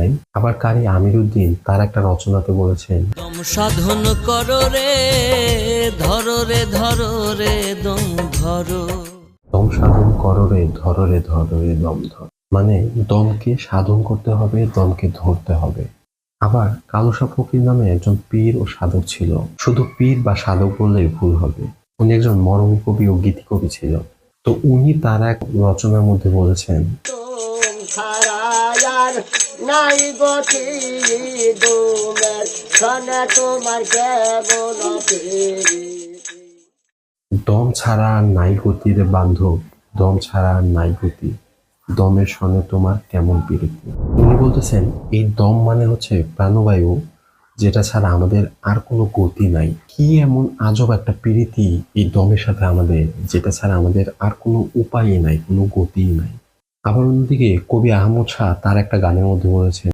নাই। আবার কারি আমিরুদ্দিন তার একটা রচনাতে বলেছেন। দম সাধন করো রে ধরো রে ধরো রে দম ধরো। দম সাধন করো রে ধরো রে ধরো রে দম ধর। মানে দমকে সাধন করতে হবে দমকে ধরতে হবে। আবার কালুসা ফকির নামে একজন পীর ও সাধক ছিল। শুধু পীর বা সাধক বললেই ভুল হবে। উনি একজন মরমী কবি ও গীতি কবি ছিল তো উনি তার এক রচনার মধ্যে বলেছেন তুম ছাড়া আর নাই গতি দুমের সনে তোমার কেবল দম ছাড়া নাই গতি রে বান্ধব, দম ছাড়া নাই গতি। দমের সনে তোমার কেমন পিরিতি? উনি বলতেছেন, এই দম মানে হচ্ছে প্রাণবায়ু, যেটা ছাড়া আমাদের আর কোনো গতি নাই। কি এমন আজব একটা পিরিতি এই দমের সাথে আমাদের, যেটা ছাড়া আমাদের আর কোনো উপায়ই নাই, কোনো গতিই নাই। আবার অন্যদিকে কবি আহমদ শাহ তার একটা গানের মধ্যে বলেছেন